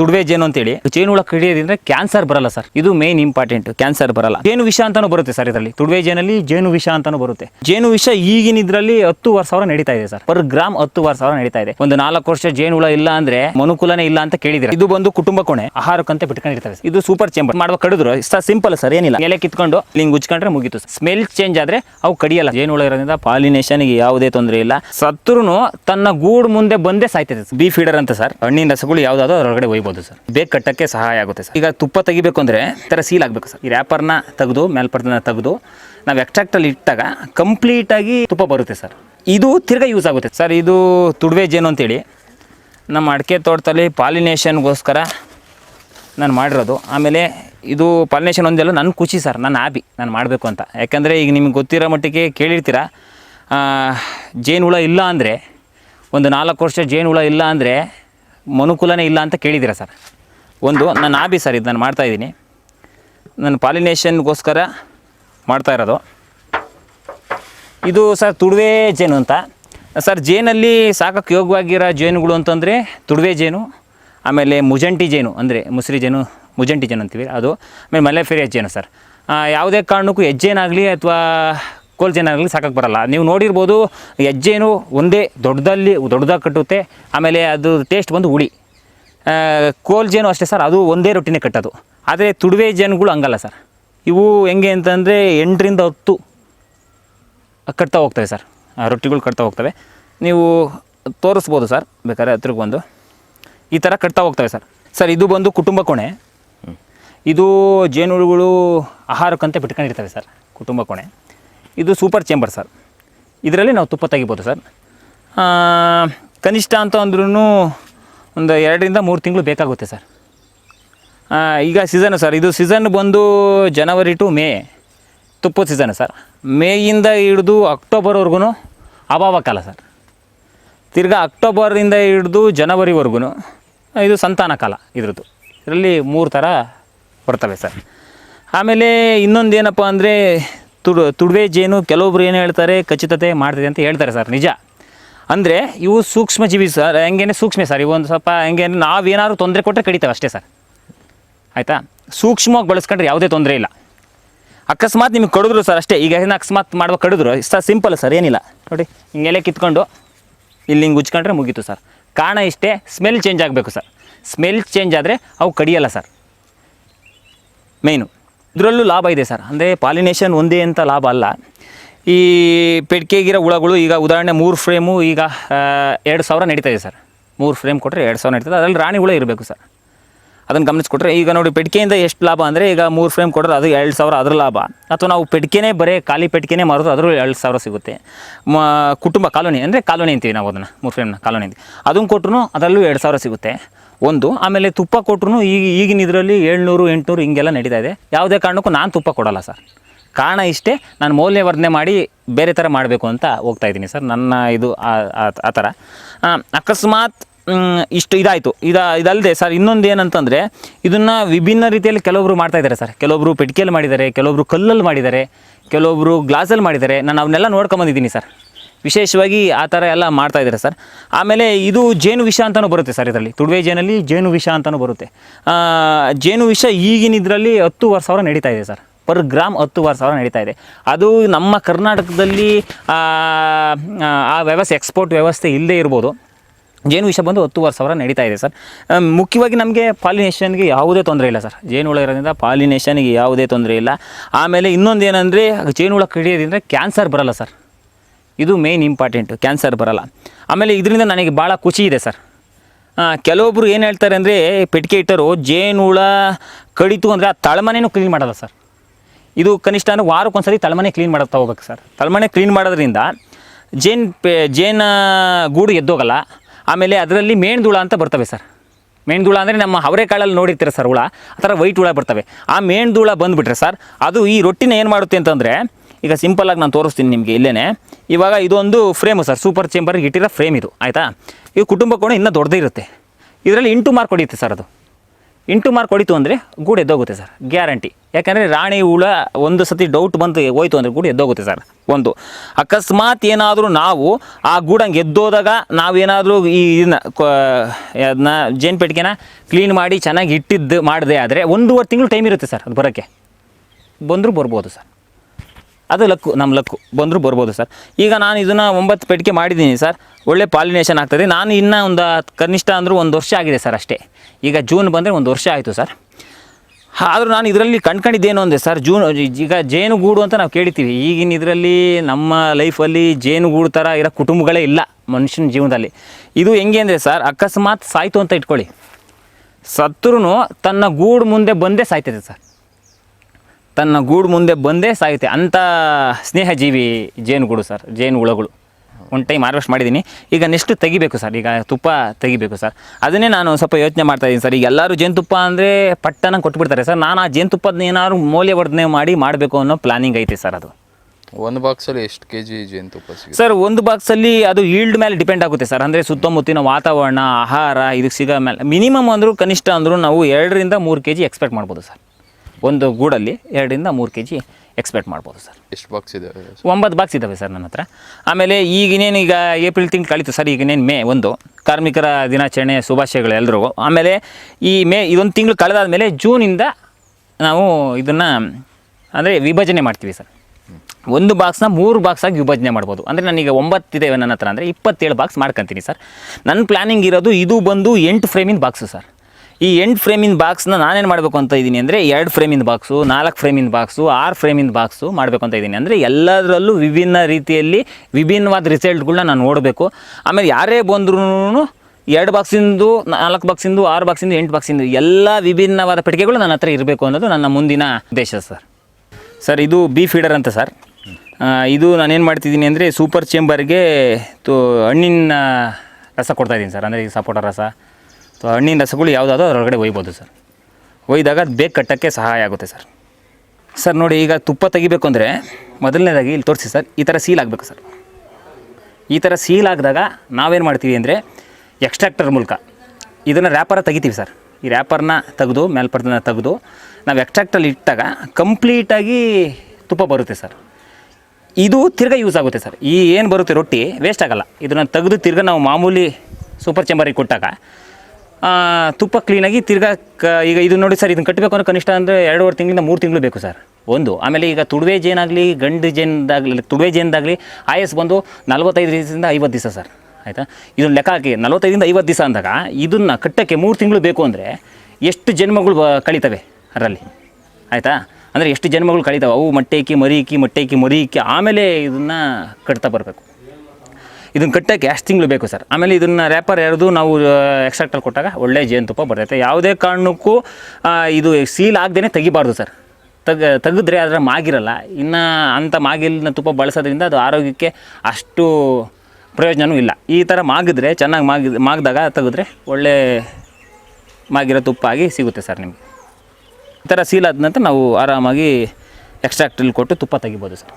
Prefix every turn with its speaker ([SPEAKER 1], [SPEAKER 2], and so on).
[SPEAKER 1] ತುಡುವೆ ಜೇನು ಅಂತೇಳಿ. ಜೇನುಹುಳ ಕಡಿಯೋದ್ರಿಂದ ಕ್ಯಾನ್ಸರ್ ಬರಲ್ಲ ಸರ್. ಇದು ಮೇನ್ ಇಂಪಾರ್ಟೆಂಟ್ ಕ್ಯಾನ್ಸರ್ ಬರಲ್ಲ. ಜೇನು ವಿಷ ಅಂತಾನು ಬರುತ್ತೆ ಸರ್ ಇದರಲ್ಲಿ. ತುಡುವೆ ಜೇನಲ್ಲಿ ಜೇನು ವಿಷ ಅಂತಾನು ಬರುತ್ತೆ. ಜೇನು ವಿಷ ಈಗಿನ ಇದ್ರಲ್ಲಿ ಹತ್ತುವರೆ ಸಾವಿರ ನಡೀತಾ ಇದೆ ಸರ್. ಪರ್ ಗ್ರಾಮ್ ಹತ್ತುವರೆ ಸಾವಿರ ನಡೀತಾ ಇದೆ. ಒಂದು ನಾಲ್ಕು ವರ್ಷ ಜೇನುಹುಳ ಇಲ್ಲ ಅಂದ್ರೆ ಮನುಕುಲನೇ ಇಲ್ಲ ಅಂತ ಕೇಳಿದ್ರೆ. ಇದು ಬಂದು ಕುಟುಂಬ ಕೋಣೆ. ಆಹಾರಕ್ಕಂತ ಬಿಟ್ಕೊಂಡಿರ್ತಾರೆ ಇದು ಸೂಪರ್ ಚೇಂಬರ್ ಮಾಡುವ ಕಡಿದ್ರು. ಸಿಂಪಲ್ ಸರ್, ಏನಿಲ್ಲ. ಎಲೆ ಕಿತ್ಕೊಂಡು ಹಿಂಗೆ ಉಚ್ಕೊಂಡ್ರೆ ಮುಗಿತು ಸ್ಮೆಲ್ ಚೇಂಜ್ ಆದ್ರೆ ಅವು ಕಡಿಯಲ್ಲ. ಜೇನುಹುಳ ಇರೋದ್ರಿಂದ ಪಾಲಿನೇಷನ್ಗೆ ಯಾವುದೇ ತೊಂದರೆ ಇಲ್ಲ. ಸತ್ರು ತನ್ನ ಗೂಡು ಮುಂದೆ ಬಂದೇ ಸಾಯ್ತದೆ ಬಿ ಫೀಡರ್ ಅಂತ ಸರ್. ಹಣ್ಣಿನ ರಸಗಳು ಯಾವ್ದಾದ್ರು ಅದರೊಳಗಡೆ ಒಯ್ಬೋದು ಸರ್. ಬೇಗ ಕಟ್ಟಕ್ಕೆ ಸಹಾಯ ಆಗುತ್ತೆ ಸರ್. ಈಗ ತುಪ್ಪ ತೆಗಿಬೇಕು ಅಂದ್ರೆ ತರ ಸೀಲ್ ಆಗಬೇಕು ಸರ್. ಈ ರ್ಯಾಪರ್ನ ತೆಗೆದು ಮೇಲ್ಪರ್ತನ ತೆಗೆದು, ನಾವು ಎಕ್ಸ್ಟ್ರಾಕ್ಟಲ್ಲಿ ಇಟ್ಟಾಗ ಕಂಪ್ಲೀಟಾಗಿ ತುಪ್ಪ ಬರುತ್ತೆ ಸರ್. ಇದು ತಿರ್ಗಾ ಯೂಸ್ ಆಗುತ್ತೆ ಸರ್. ಇದು ತುಡುವೆ ಜೇನು ಅಂತೇಳಿ ನಮ್ಮ ಅಡಿಕೆ ತೋಟದಲ್ಲಿ ಪಾಲಿನೇಷನ್ಗೋಸ್ಕರ ನಾನು ಮಾಡಿರೋದು. ಆಮೇಲೆ ಇದು ಪಾಲಿನೇಷನ್ ಒಂದೆಲ್ಲ ನನ್ನ ಖುಷಿ ಸರ್ ನನ್ನ ಆಬಿ ನಾನು ಮಾಡಬೇಕು ಅಂತ. ಯಾಕಂದರೆ ಈಗ ನಿಮ್ಗೆ ಗೊತ್ತಿರೋ ಮಟ್ಟಿಗೆ ಕೇಳಿರ್ತೀರ ಜೇನು ಹುಳ ಇಲ್ಲ ಅಂದರೆ, ಒಂದು ನಾಲ್ಕು ವರ್ಷ ಜೇನು ಹುಳ ಇಲ್ಲ ಅಂದರೆ ಮನುಕುಲನೇ ಇಲ್ಲ ಅಂತ ಕೇಳಿದ್ದೀರ ಸರ್? ಒಂದು ನನ್ನ ಆಬಿ ಸರ್ ಇದು ನಾನು ಮಾಡ್ತಾಯಿದ್ದೀನಿ ನಾನು ಪಾಲಿನೇಷನ್ಗೋಸ್ಕರ ಮಾಡ್ತಾ ಇರೋದು. ಇದು ಸರ್ ತುಡುವೆ ಜೇನು ಅಂತ. ಸರ್, ಜೇನಲ್ಲಿ ಸಾಕಕ್ಕೆ ಯೋಗ್ಯವಾಗಿರೋ ಜೇನುಗಳು ಅಂತಂದರೆ ತುಡುವೆ ಜೇನು, ಆಮೇಲೆ ಮುಜಂಟಿ ಜೇನು, ಅಂದರೆ ಮುಸ್ರಿ ಜೇನು, ಮುಜಂಟಿ ಜೇನು ಅಂತೀವಿ ಅದು, ಆಮೇಲೆ ಮಲೆಫೆರಿಯ ಜೇನು ಸರ್. ಯಾವುದೇ ಕಾರಣಕ್ಕೂ ಹೆಜ್ಜೇನಾಗಲಿ ಅಥವಾ ಕೋಲ್ ಜನಗಳಿಗೆ ಸಾಕಕ್ಕೆ ಬರಲ್ಲ. ನೀವು ನೋಡಿರ್ಬೋದು ಹೆಜ್ಜೇನು ಒಂದೇ ದೊಡ್ಡದಲ್ಲಿ ದೊಡ್ಡದಾಗಿ ಕಟ್ಟುತ್ತೆ ಆಮೇಲೆ ಅದು ಟೇಸ್ಟ್ ಬಂದು ಹುಳಿ ಕೋಲ್ ಜೇನು ಅಷ್ಟೇ ಸರ್ ಅದು ಒಂದೇ ರೊಟ್ಟಿನೇ ಕಟ್ಟೋದು. ಆದರೆ ತುಡುವೆ ಜೇನುಗಳು ಹಂಗಲ್ಲ ಸರ್ ಇವು ಹೆಂಗೆ ಅಂತಂದರೆ ಎಂಟರಿಂದ ಹತ್ತು ಕಟ್ತಾ ಹೋಗ್ತವೆ ಸರ್ ರೊಟ್ಟಿಗಳು ಕಟ್ತಾ ಹೋಗ್ತವೆ. ನೀವು ತೋರಿಸ್ಬೋದು ಸರ್ ಬೇಕಾದ್ರೆ ಹತ್ರಕ್ಕೆ ಬಂದು. ಈ ಥರ ಕಟ್ತಾ ಹೋಗ್ತವೆ ಸರ್ ಸರ್ ಇದು ಬಂದು ಕುಟುಂಬ ಕೋಣೆ. ಇದು ಜೇನುಹುಳುಗಳು ಆಹಾರಕ್ಕಂತ ಬಿಟ್ಕೊಂಡಿರ್ತವೆ ಸರ್ ಕುಟುಂಬ ಕೋಣೆ. ಇದು ಸೂಪರ್ ಚೇಂಬರ್ ಸರ್ ಇದರಲ್ಲಿ ನಾವು ತುಪ್ಪ ತೆಗಿಬೋದು ಸರ್ ಕನಿಷ್ಠ ಅಂತ ಅಂದ್ರೂ ಒಂದು ಎರಡರಿಂದ ಮೂರು ತಿಂಗಳು ಬೇಕಾಗುತ್ತೆ ಸರ್ ಈಗ ಸೀಸನ್ ಸರ್ ಇದು ಸೀಸನ್ ಬಂದು ಜನವರಿ ಟು ಮೇ ತುಪ್ಪದ ಸೀಸನ್ ಸರ್ ಮೇಯಿಂದ ಹಿಡಿದು ಅಕ್ಟೋಬರ್ವರೆಗೂ ಅಭಾವ ಕಾಲ ಸರ್ ತಿರ್ಗಾ ಅಕ್ಟೋಬರಿಂದ ಹಿಡಿದು ಜನವರಿವರೆಗೂ ಇದು ಸಂತಾನ ಕಾಲ ಇದ್ರದ್ದು. ಇದರಲ್ಲಿ ಮೂರು ಥರ ಬರ್ತವೆ ಸರ್ ಆಮೇಲೆ ಇನ್ನೊಂದು ಏನಪ್ಪ ಅಂದರೆ ತುಡು ತುಡುವೆ ಜೇನು ಕೆಲವೊಬ್ರು ಏನು ಹೇಳ್ತಾರೆ, ಖಚಿತತೆ ಮಾಡ್ತಿದೆ ಅಂತ ಹೇಳ್ತಾರೆ ಸರ್, ನಿಜ. ಅಂದರೆ ಇವು ಸೂಕ್ಷ್ಮ ಜೀವಿ ಸರ್, ಹೆಂಗೇನೆ ಸೂಕ್ಷ್ಮ ಸರ್, ಇವು ಒಂದು ಸ್ವಲ್ಪ ಹೆಂಗೆ ನಾವೇನಾದ್ರು ತೊಂದರೆ ಕೊಟ್ಟರೆ ಕಡಿತೇವೆ ಅಷ್ಟೇ ಸರ್. ಆಯಿತಾ? ಸೂಕ್ಷ್ಮವಾಗಿ ಬಳಸ್ಕೊಂಡ್ರೆ ಯಾವುದೇ ತೊಂದರೆ ಇಲ್ಲ. ಅಕಸ್ಮಾತ್ ನಿಮಗೆ ಕಡಿದ್ರು ಸರ್ ಅಷ್ಟೇ, ಈಗ ಏನು ಅಕಸ್ಮಾತ್ ಮಾಡುವ ಕಡಿದ್ರು ಇಷ್ಟ ಸಿಂಪಲ್ ಸರ್, ಏನಿಲ್ಲ. ನೋಡಿ ಹಿಂಗೆಲೆ ಕಿತ್ಕೊಂಡು ಇಲ್ಲಿ ಹಿಂಗೆ ಉಜ್ಕೊಂಡ್ರೆ ಮುಗೀತು ಸರ್. ಕಾರಣ ಇಷ್ಟೇ, ಸ್ಮೆಲ್ ಚೇಂಜ್ ಆಗಬೇಕು ಸರ್. ಸ್ಮೆಲ್ ಚೇಂಜ್ ಆದರೆ ಅವು ಕಡಿಯಲ್ಲ ಸರ್. ಮೇಯ್ನು. ಇದರಲ್ಲೂ ಲಾಭ ಇದೆ ಸರ್. ಅಂದರೆ ಪಾಲಿನೇಷನ್ ಒಂದೇ ಅಂತ ಲಾಭ ಅಲ್ಲ. ಈ ಪೆಟ್ಕೆಗಿರೋ ಹುಳಗಳು ಈಗ ಉದಾಹರಣೆ ಮೂರು ಫ್ರೇಮು ಈಗ ಎರಡು ಸಾವಿರ ನಡೀತಾ ಇದೆ ಸರ್. ಮೂರು ಫ್ರೇಮ್ ಕೊಟ್ಟರೆ ಎರಡು ಸಾವಿರ ನಡೀತದೆ. ಅದರಲ್ಲಿ ರಾಣಿ ಹುಳ ಇರಬೇಕು ಸರ್. ಅದನ್ನು ಗಮನಿಸ್ಕೊಟ್ರೆ, ಈಗ ನೋಡಿ ಪೆಟ್ಟಿಗೆಯಿಂದ ಎಷ್ಟು ಲಾಭ ಅಂದರೆ ಈಗ ಮೂರು ಫ್ರೇಮ್ ಕೊಟ್ಟರೆ ಅದು ಎರಡು ಸಾವಿರ ಅದ್ರ ಲಾಭ. ಅಥವಾ ನಾವು ಪೆಟ್ಟಿಗೆನೇ ಬರೀ ಖಾಲಿ ಪೆಟ್ಟಿಗೆನೇ ಮಾರೋದು ಅದ್ರ ಎರಡು ಸಾವಿರ ಸಿಗುತ್ತೆ. ಮ, ಕುಟುಂಬ ಕಾಲೋನಿ ಅಂದರೆ ಕಾಲೋನಿ ಅಂತೀವಿ ನಾವು ಅದನ್ನು, ಮೂರು ಫ್ರೇಮ್ನ ಕಾಲೋನಿ ಅಂತ ಅದನ್ನು ಕೊಟ್ಟರು ಅದರಲ್ಲೂ ಎರಡು ಸಾವಿರ ಸಿಗುತ್ತೆ. ಒಂದು, ಆಮೇಲೆ ತುಪ್ಪ ಕೊಟ್ಟರು ಈಗ ಈಗಿನ ಇದರಲ್ಲಿ ಏಳ್ನೂರು, ಎಂಟುನೂರು ಹಿಂಗೆಲ್ಲ ನಡೀತಾ ಇದೆ. ಯಾವುದೇ ಕಾರಣಕ್ಕೂ ನಾನು ತುಪ್ಪ ಕೊಡಲ್ಲ ಸರ್. ಕಾರಣ ಇಷ್ಟೇ, ನಾನು ಮೌಲ್ಯವರ್ಧನೆ ಮಾಡಿ ಬೇರೆ ಥರ ಮಾಡಬೇಕು ಅಂತ ಹೋಗ್ತಾ ಇದ್ದೀನಿ ಸರ್. ನನ್ನ ಇದು ಆ- ಥರ ಅಕಸ್ಮಾತ್ ಇಷ್ಟು ಇದಾಯಿತು. ಇದ ಇದಲ್ಲದೆ ಸರ್, ಇನ್ನೊಂದು ಏನಂತಂದರೆ, ಇದನ್ನು ವಿಭಿನ್ನ ರೀತಿಯಲ್ಲಿ ಕೆಲವೊಬ್ರು ಮಾಡ್ತಾ ಇದ್ದಾರೆ ಸರ್. ಕೆಲವೊಬ್ರು ಪೆಟ್ಟಿಗೆಯಲ್ಲಿ ಮಾಡಿದ್ದಾರೆ, ಕೆಲವೊಬ್ರು ಕಲ್ಲಲ್ಲಿ ಮಾಡಿದ್ದಾರೆ, ಕೆಲವೊಬ್ರು ಗ್ಲಾಸಲ್ಲಿ ಮಾಡಿದ್ದಾರೆ. ನಾನು ಅವನ್ನೆಲ್ಲ ನೋಡ್ಕೊಂಬಂದಿದ್ದೀನಿ ಸರ್. ವಿಶೇಷವಾಗಿ ಆ ಥರ ಎಲ್ಲ ಮಾಡ್ತಾ ಇದ್ದಾರೆ ಸರ್. ಆಮೇಲೆ ಇದು ಜೇನು ವಿಷ ಅಂತಲೂ ಬರುತ್ತೆ ಸರ್ ಇದರಲ್ಲಿ. ತುಡುವೆ ಜೇನಲ್ಲಿ ಜೇನು ವಿಷ ಅಂತಲೂ ಬರುತ್ತೆ. ಜೇನು ವಿಷ ಈಗಿನ ಇದರಲ್ಲಿ ಹತ್ತುವರೆ ಸಾವಿರ ನಡೀತಾ ಇದೆ ಸರ್. ಪರ್ ಗ್ರಾಮ್ ಹತ್ತುವರೆ ಸಾವಿರ ನಡೀತಾ ಇದೆ. ಅದು ನಮ್ಮ ಕರ್ನಾಟಕದಲ್ಲಿ, ಆ ವ್ಯವಸ್ಥೆ, ಎಕ್ಸ್ಪೋರ್ಟ್ ವ್ಯವಸ್ಥೆ ಇಲ್ಲದೇ ಇರ್ಬೋದು. ಜೇನು ವಿಷ ಬಂದು ಹತ್ತುವರೆ ಸಾವಿರ ನಡೀತಾ ಇದೆ ಸರ್. ಮುಖ್ಯವಾಗಿ ನಮಗೆ ಪಾಲಿನೇಷನ್ಗೆ ಯಾವುದೇ ತೊಂದರೆ ಇಲ್ಲ ಸರ್. ಜೇನುಹುಳ ಇರೋದ್ರಿಂದ ಪಾಲಿನೇಷನ್ಗೆ ಯಾವುದೇ ತೊಂದರೆ ಇಲ್ಲ. ಆಮೇಲೆ ಇನ್ನೊಂದು ಏನಂದರೆ ಜೇನುಹುಳ ಕಡಿಯೋದ್ರಿಂದ ಕ್ಯಾನ್ಸರ್ ಬರಲ್ಲ ಸರ್. ಇದು ಮೇನ್ ಇಂಪಾರ್ಟೆಂಟು, ಕ್ಯಾನ್ಸರ್ ಬರಲ್ಲ. ಆಮೇಲೆ ಇದರಿಂದ ನನಗೆ ಭಾಳ ಖುಷಿ ಇದೆ ಸರ್. ಕೆಲವೊಬ್ಬರು ಏನು ಹೇಳ್ತಾರೆ ಅಂದರೆ, ಪೆಟ್ಟಿಗೆ ಇಟ್ಟರು ಜೇನುಹುಳ ಕಡಿತು ಅಂದರೆ ಆ ತಳಮನೆಯೂ ಕ್ಲೀನ್ ಮಾಡಲ್ಲ ಸರ್. ಇದು ಕನಿಷ್ಠ ಅಂದರೆ ವಾರಕ್ಕೊಂದ್ಸರಿ ತಳಮನೆ ಕ್ಲೀನ್ ಮಾಡುತ್ತಾ ಹೋಗ್ಬೇಕು ಸರ್. ತಳಮನೆ ಕ್ಲೀನ್ ಮಾಡೋದ್ರಿಂದ ಜೇನು ಪೆ, ಜೇನ ಗೂಡು ಎದ್ದೋಗಲ್ಲ. ಆಮೇಲೆ ಅದರಲ್ಲಿ ಮೇಣ್ದುಳ ಅಂತ ಬರ್ತವೆ ಸರ್. ಮೇಣ್ದುಳ ಅಂದರೆ ನಮ್ಮ ಅವರೆಕಾಳಲ್ಲಿ ನೋಡಿರ್ತೀರ ಸರ್ ಹುಳ? ಆ ಥರ ವೈಟ್ ಹುಳ ಬರ್ತವೆ. ಆ ಮೇಣ್ದುಳ ಬಂದುಬಿಟ್ರೆ ಸರ್, ಅದು ಈ ರೊಟ್ಟಿನ ಏನು ಮಾಡುತ್ತೆ ಅಂತಂದರೆ, ಈಗ ಸಿಂಪಲ್ಲಾಗಿ ನಾನು ತೋರಿಸ್ತೀನಿ ನಿಮಗೆ ಇಲ್ಲೇ ಇವಾಗ ಇದೊಂದು ಫ್ರೇಮು ಸರ್ ಸೂಪರ್ ಚೇಂಬರ್ಗೆ ಇಟ್ಟಿರೋ ಫ್ರೇಮ್ ಇದು, ಆಯಿತಾ? ಇದು ಕುಟುಂಬ ಕೋಣೆ ಇನ್ನೂ ದೊಡ್ಡದೇ ಇರುತ್ತೆ. ಇದರಲ್ಲಿ ಇಂಟು ಮಾರ್ಕ್ ಹೊಡೆಯುತ್ತೆ ಸರ್ ಅದು. ಇಂಟು ಮಾರ್ಕ್ ಹೊಡಿತು ಅಂದರೆ ಗೂಡು ಎದ್ದೋಗುತ್ತೆ ಸರ್ ಗ್ಯಾರಂಟಿ ಯಾಕಂದರೆ ರಾಣಿ ಹುಳ ಒಂದು ಸತಿ ಡೌಟ್ ಬಂದು ಹೋಯ್ತು ಅಂದರೆ ಗೂಡು ಎದ್ದೋಗುತ್ತೆ ಸರ್ ಒಂದು. ಅಕಸ್ಮಾತ್ ಏನಾದರೂ ನಾವು ಆ ಗೂಡಂಗೆ ಎದ್ದೋದಾಗ ನಾವೇನಾದರೂ ಈ ಇದನ್ನ ಅದನ್ನ ಜೇನು ಪೆಟ್ಟಿಗೆನ ಕ್ಲೀನ್ ಮಾಡಿ ಚೆನ್ನಾಗಿ ಇಟ್ಟಿದ್ದು ಮಾಡಿದೆ ಆದರೆ ಒಂದೂವರೆ ತಿಂಗಳು ಟೈಮ್ ಇರುತ್ತೆ ಸರ್ ಅದು ಬರೋಕ್ಕೆ. ಬಂದರೂ ಬರ್ಬೋದು ಸರ್ ಅದು ಲಕ್ಕು ನಮ್ಮ ಲಕ್ಕು. ಬಂದರೂ ಬರ್ಬೋದು ಸರ್. ಈಗ ನಾನು ಇದನ್ನು ಒಂಬತ್ತು ಪೆಟ್ಟಿಗೆ ಮಾಡಿದ್ದೀನಿ ಸರ್. ಒಳ್ಳೆ ಪಾಲಿನೇಷನ್ ಆಗ್ತದೆ. ನಾನು ಇನ್ನೂ ಒಂದು ಕನಿಷ್ಠ ಅಂದರೂ ಒಂದು ವರ್ಷ ಆಗಿದೆ ಸರ್ ಅಷ್ಟೇ. ಈಗ ಜೂನ್ ಬಂದರೆ ಒಂದು ವರ್ಷ ಆಯಿತು ಸರ್. ಆದರೂ ನಾನು ಇದರಲ್ಲಿ ಕಣ್ಕೊಂಡಿದ್ದೇನು ಅಂದರೆ ಸರ್. ಜೂನ್, ಈಗ ಜೇನುಗೂಡು ಅಂತ ನಾವು ಕೇಳಿತೀವಿ. ಈಗಿನ ಇದರಲ್ಲಿ ನಮ್ಮ ಲೈಫಲ್ಲಿ ಜೇನುಗೂಡು ಥರ ಇರೋ ಕುಟುಂಬಗಳೇ ಇಲ್ಲ ಮನುಷ್ಯನ ಜೀವನದಲ್ಲಿ. ಇದು ಹೆಂಗೆ ಅಂದರೆ ಸರ್, ಅಕಸ್ಮಾತ್ ಸಾಯ್ತು ಅಂತ ಇಟ್ಕೊಳ್ಳಿ. ಸತ್ರೂ ತನ್ನ ಗೂಡು ಮುಂದೆ ಬಂದೇ ಸಾಯ್ತದೆ ಸರ್. ತನ್ನ ಗೂಡು ಮುಂದೆ ಬಂದೇ ಸಾಯುತ್ತೆ. ಅಂಥ ಸ್ನೇಹಜೀವಿ ಜೇನುಗೂಡು ಸರ್ ಜೇನು ಜೇನುಹುಳಗಳು ಒಂದು ಟೈಮ್ ಹಾರ್ವೆಸ್ಟ್ ಮಾಡಿದ್ದೀನಿ ಈಗ ನೆಕ್ಸ್ಟ್ ತೆಗಿಬೇಕು ಸರ್ ಈಗ ತುಪ್ಪ ತೆಗಿಬೇಕು ಸರ್. ಅದನ್ನೇ ನಾನು ಸ್ವಲ್ಪ ಯೋಚನೆ ಮಾಡ್ತಾ ಇದ್ದೀನಿ ಸರ್. ಈಗ ಎಲ್ಲರೂ ಜೇನುತುಪ್ಪ ಅಂದರೆ ಪಟ್ಟನ ಕೊಟ್ಬಿಡ್ತಾರೆ ಸರ್. ನಾನು ಆ ಜೇನುತುಪ್ಪದ ಏನಾದ್ರು ಮೌಲ್ಯವರ್ಧನೆ ಮಾಡಿ ಮಾಡಬೇಕು ಅನ್ನೋ ಪ್ಲಾನಿಂಗ್ ಐತೆ ಸರ್ ಅದು.
[SPEAKER 2] ಒಂದು ಬಾಕ್ಸಲ್ಲಿ ಎಷ್ಟು ಕೆ ಜಿ ಜೇನುತುಪ್ಪ
[SPEAKER 1] ಸರ್ ಒಂದು ಬಾಕ್ಸಲ್ಲಿ ಅದು ಈಲ್ಡ್ ಮೇಲೆ ಡಿಪೆಂಡ್ ಆಗುತ್ತೆ ಸರ್. ಅಂದರೆ ಸುತ್ತಮುತ್ತಿನ ವಾತಾವರಣ ಆಹಾರ ಇದಕ್ಕೆ ಸಿಗೋ ಮೇಲೆ. ಮಿನಿಮಮ್ ಅಂದರೂ ಕನಿಷ್ಠ ಅಂದರೂ ನಾವು ಎರಡರಿಂದ ಮೂರು ಕೆ ಜಿ ಎಕ್ಸ್ಪೆಕ್ಟ್ ಮಾಡ್ಬೋದು ಸರ್. ಒಂದು ಗೂಡಲ್ಲಿ ಎರಡರಿಂದ ಮೂರು ಕೆ ಜಿ ಎಕ್ಸ್ಪೆಕ್ಟ್ ಮಾಡ್ಬೋದು ಸರ್.
[SPEAKER 2] ಎಷ್ಟು ಬಾಕ್ಸ್ ಇದೆ?
[SPEAKER 1] ಒಂಬತ್ತು ಬಾಕ್ಸ್ ಇದ್ದಾವೆ ಸರ್ ನನ್ನ ಹತ್ರ ಆಮೇಲೆ ಈಗಿನೇನು ಈಗ ಏಪ್ರಿಲ್ ತಿಂಗಳು ಕಳೀತು ಸರ್ ಈಗಿನೇನು ಮೇ ಒಂದು. ಕಾರ್ಮಿಕರ ದಿನಾಚರಣೆ ಶುಭಾಶಯಗಳು ಎಲ್ಲರಿಗೂ ಆಮೇಲೆ ಈ ಮೇ ಇದೊಂದು ತಿಂಗಳು ಕಳೆದಾದ್ಮೇಲೆ ಜೂನಿಂದ ನಾವು ಇದನ್ನು ಅಂದರೆ ವಿಭಜನೆ ಮಾಡ್ತೀವಿ ಸರ್. ಒಂದು ಬಾಕ್ಸ್ನ ಮೂರು ಬಾಕ್ಸಾಗಿ ವಿಭಜನೆ ಮಾಡ್ಬೋದು. ಅಂದರೆ ನನಗೆ ಒಂಬತ್ತಿದೆ ನನ್ನ ಹತ್ರ ಅಂದರೆ ಇಪ್ಪತ್ತೇಳು ಬಾಕ್ಸ್ ಮಾಡ್ಕೊತೀನಿ ಸರ್. ನನ್ನ ಪ್ಲ್ಯಾನಿಂಗ್ ಇರೋದು ಇದು ಬಂದು ಎಂಟು ಫ್ರೇಮಿನ ಬಾಕ್ಸು ಸರ್. ಈ ಎಂಟು ಫ್ರೇಮಿನ ಬಾಕ್ಸ್ನ ನಾನೇನು ಮಾಡಬೇಕು ಅಂತ ಇದ್ದೀನಿ ಅಂದರೆ ಎರಡು ಫ್ರೇಮಿನ ಬಾಕ್ಸು, ನಾಲ್ಕು ಫ್ರೇಮಿನ ಬಾಕ್ಸು, ಆರು ಫ್ರೇಮಿನ ಬಾಕ್ಸು ಮಾಡಬೇಕು ಅಂತ ಇದ್ದೀನಿ ಅಂದರೆ ಎಲ್ಲದರಲ್ಲೂ ವಿಭಿನ್ನ ರೀತಿಯಲ್ಲಿ ವಿಭಿನ್ನವಾದ ರಿಸಲ್ಟ್ಗಳನ್ನ ನಾನು ನೋಡಬೇಕು. ಆಮೇಲೆ ಯಾರೇ ಬಂದ್ರೂ ಎರಡು ಬಾಕ್ಸಿಂದು, ನಾಲ್ಕು ಬಾಕ್ಸಿಂದು, ಆರು ಬಾಕ್ಸಿಂದು, ಎಂಟು ಬಾಕ್ಸಿಂದು ಎಲ್ಲ ವಿಭಿನ್ನವಾದ ಪೆಟ್ಟಿಗೆಗಳು ನನ್ನ ಹತ್ರ ಇರಬೇಕು ಅನ್ನೋದು ನನ್ನ ಮುಂದಿನ ಉದ್ದೇಶ ಸರ್. ಸರ್, ಇದು ಬಿ ಫೀಡರ್ ಅಂತ ಸರ್. ಇದು ನಾನೇನು ಮಾಡ್ತಿದ್ದೀನಿ ಅಂದರೆ ಸೂಪರ್ ಚೇಂಬರ್ಗೆ ತು ಹಣ್ಣಿನ ರಸ ಕೊಡ್ತಾಯಿದ್ದೀನಿ ಸರ್. ಅಂದರೆ ಈ ಸಪೋಟ ರಸ. ಸೊ ಹಣ್ಣಿನ ರಸಗಳು ಯಾವುದಾದ್ರೂ ಅದರೊಳಗಡೆ ಒಯ್ಬೋದು ಸರ್. ಒಯ್ದಾಗ ಅದು ಬೇಗ ಕಟ್ಟೋಕ್ಕೆ ಸಹಾಯ ಆಗುತ್ತೆ ಸರ್. ಸರ್, ನೋಡಿ ಈಗ ತುಪ್ಪ ತೆಗಿಬೇಕು ಅಂದರೆ ಮೊದಲನೇದಾಗಿ ಇಲ್ಲಿ ತೋರಿಸಿ ಸರ್, ಈ ಥರ ಸೀಲ್ ಆಗಬೇಕು ಸರ್. ಈ ಥರ ಸೀಲ್ ಆಗಿದಾಗ ನಾವೇನು ಮಾಡ್ತೀವಿ ಅಂದರೆ ಎಕ್ಸ್ಟ್ರಾಕ್ಟರ್ ಮೂಲಕ ಇದನ್ನು ರ್ಯಾಪರ ತೆಗಿತೀವಿ ಸರ್. ಈ ರ್ಯಾಪರ್ನ ತೆಗೆದು ಮೇಲ್ಪರ್ದನ್ನ ತೆಗೆದು ನಾವು ಎಕ್ಸ್ಟ್ರಾಕ್ಟಲ್ಲಿ ಇಟ್ಟಾಗ ಕಂಪ್ಲೀಟಾಗಿ ತುಪ್ಪ ಬರುತ್ತೆ ಸರ್. ಇದು ತಿರ್ಗಾ ಯೂಸ್ ಆಗುತ್ತೆ ಸರ್. ಈ ಏನು ಬರುತ್ತೆ ರೊಟ್ಟಿ ವೇಸ್ಟ್ ಆಗಲ್ಲ. ಇದನ್ನು ತೆಗೆದು ತಿರ್ಗಾ ನಾವು ಮಾಮೂಲಿ ಸೂಪರ್ ಚೆಂಬರಿಗೆ ಕೊಟ್ಟಾಗ ತುಪ್ಪ ಕ್ಲೀನಾಗಿ ತಿರ್ಗಾ ಕ, ಈಗ ಇದು ನೋಡಿ ಸರ್ ಇದನ್ನು ಕಟ್ಟಬೇಕು ಅಂದ್ರೆ ಕನಿಷ್ಠ ಅಂದರೆ ಎರಡೂವರೆ ತಿಂಗಳಿಂದ ಮೂರು ತಿಂಗಳು ಬೇಕು ಸರ್ ಒಂದು, ಆಮೇಲೆ ಈಗ ತುಡುವೆ ಜೇನಾಗಲಿ ಗಂಡು ಜೇನ್ದಾಗಲಿ ತುಡುವೆ ಜೇನ್ದಾಗಲಿ ಆಯಸ್ ಬಂದು ನಲ್ವತ್ತೈದು ದಿವಸದಿಂದ ಐವತ್ತು ದಿವಸ ಸರ್ ಆಯಿತಾ? ಇದನ್ನು ಲೆಕ್ಕ ಹಾಕಿ ನಲ್ವತ್ತೈದಿಂದ ಐವತ್ತು ದಿವಸ ಅಂದಾಗ ಇದನ್ನು ಕಟ್ಟೋಕ್ಕೆ ಮೂರು ತಿಂಗಳು ಬೇಕು ಅಂದರೆ ಎಷ್ಟು ಜನ್ಮಗಳು ಬ- ಕಳೀತವೆ ಅದರಲ್ಲಿ? ಆಯಿತಾ? ಅಂದರೆ ಎಷ್ಟು ಜನ್ಮಗಳು ಕಳೀತಾವೆ? ಅವು ಮೊಟ್ಟೆ ಇಕ್ಕಿ ಮರಿ ಇಕ್ಕಿ ಮೊಟ್ಟೆ ಇಕ್ಕಿ ಮರಿ ಇಕ್ಕಿ ಆಮೇಲೆ ಇದನ್ನು ಕಟ್ತಾ ಬರಬೇಕು. ಇದನ್ನು ಕಟ್ಟೋಕ್ಕೆ ಎಷ್ಟು ತಿಂಗಳು ಬೇಕು ಸರ್. ಆಮೇಲೆ ಇದನ್ನು ರ್ಯಾಪರ್ ಎರಡು ನಾವು ಎಕ್ಸ್ಟ್ರಾಕ್ಟರ್ ಕೊಟ್ಟಾಗ ಒಳ್ಳೆ ಜೇನುತುಪ್ಪ ಬರ್ತೈತೆ. ಯಾವುದೇ ಕಾರಣಕ್ಕೂ ಇದು ಸೀಲ್ ಆಗದೇ ತೆಗಿಬಾರ್ದು ಸರ್. ತಗ, ತೆಗೆದ್ರೆ ಅದರ ಮಾಗಿರಲ್ಲ. ಇನ್ನು ಅಂಥ ಮಾಗಿಲಿನ ತುಪ್ಪ ಬಳಸೋದ್ರಿಂದ ಅದು ಆರೋಗ್ಯಕ್ಕೆ ಅಷ್ಟು ಪ್ರಯೋಜನವೂ ಇಲ್ಲ. ಈ ಥರ ಮಾಗಿದ್ರೆ, ಚೆನ್ನಾಗಿ ಮಾಗಿ, ಮಾಗಿದಾಗ ತೆಗೆದ್ರೆ ಒಳ್ಳೆ ಮಾಗಿರೋ ತುಪ್ಪ ಆಗಿ ಸಿಗುತ್ತೆ ಸರ್ ನಿಮಗೆ. ಈ ಥರ ಸೀಲ್ ಆದ ನಂತರ ನಾವು ಆರಾಮಾಗಿ ಎಕ್ಸ್ಟ್ರಾಕ್ಟ್ರಲ್ಲಿ ಕೊಟ್ಟು ತುಪ್ಪ ತೆಗಿಬೋದು ಸರ್.